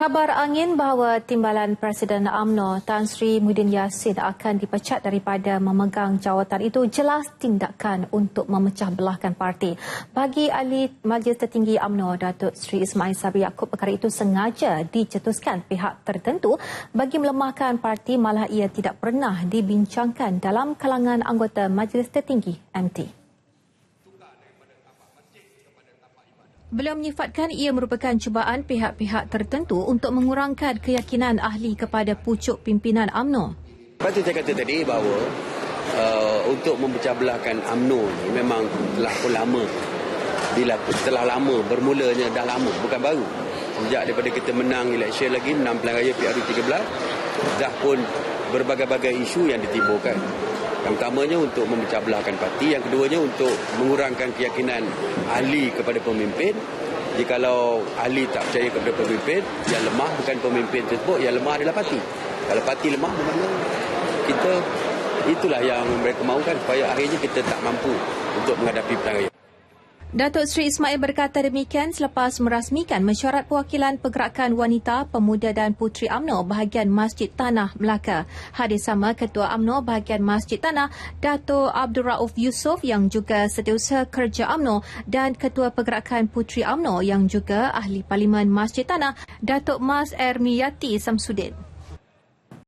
Kabar angin bahawa Timbalan Presiden AMNO Tan Sri Muhyiddin Yassin akan dipecat daripada memegang jawatan itu jelas tindakan untuk memecah belahkan parti. Bagi ahli Majlis Tertinggi AMNO Datuk Sri Ismail Sabri Yaakob perkara itu sengaja dicetuskan pihak tertentu bagi melemahkan parti malah ia tidak pernah dibincangkan dalam kalangan anggota Majlis Tertinggi MT. Beliau menyifatkan ia merupakan cubaan pihak-pihak tertentu untuk mengurangkan keyakinan ahli kepada pucuk pimpinan AMNO. Itu saya kata tadi bahawa uh, untuk memecah belahkan AMNO memang telah lama dilakukan. Telah lama, bermulanya dah lama, bukan baru. Sejak daripada kita menang election lagi, menang pilihan raya PRU 13, dah pun berbagai-bagai isu yang ditimbulkan. Yang utamanya untuk memecah belahkan parti, yang keduanya untuk mengurangkan keyakinan ahli kepada pemimpin. Jikalau ahli tak percaya kepada pemimpin, yang lemah bukan pemimpin tersebut, yang lemah adalah parti. Kalau parti lemah, mana kita itulah yang mereka mahukan supaya akhirnya kita tak mampu untuk menghadapi raya. Datuk Seri Ismail berkata demikian selepas merasmikan mesyuarat perwakilan pergerakan wanita, pemuda dan puteri AMNO bahagian Masjid Tanah Melaka. Hadir sama Ketua AMNO bahagian Masjid Tanah, Datuk Abdul Rauf Yusof yang juga setiausaha kerja AMNO dan Ketua Pergerakan Puteri AMNO yang juga Ahli Parlimen Masjid Tanah, Datuk Mas Ermiyati Samsudin.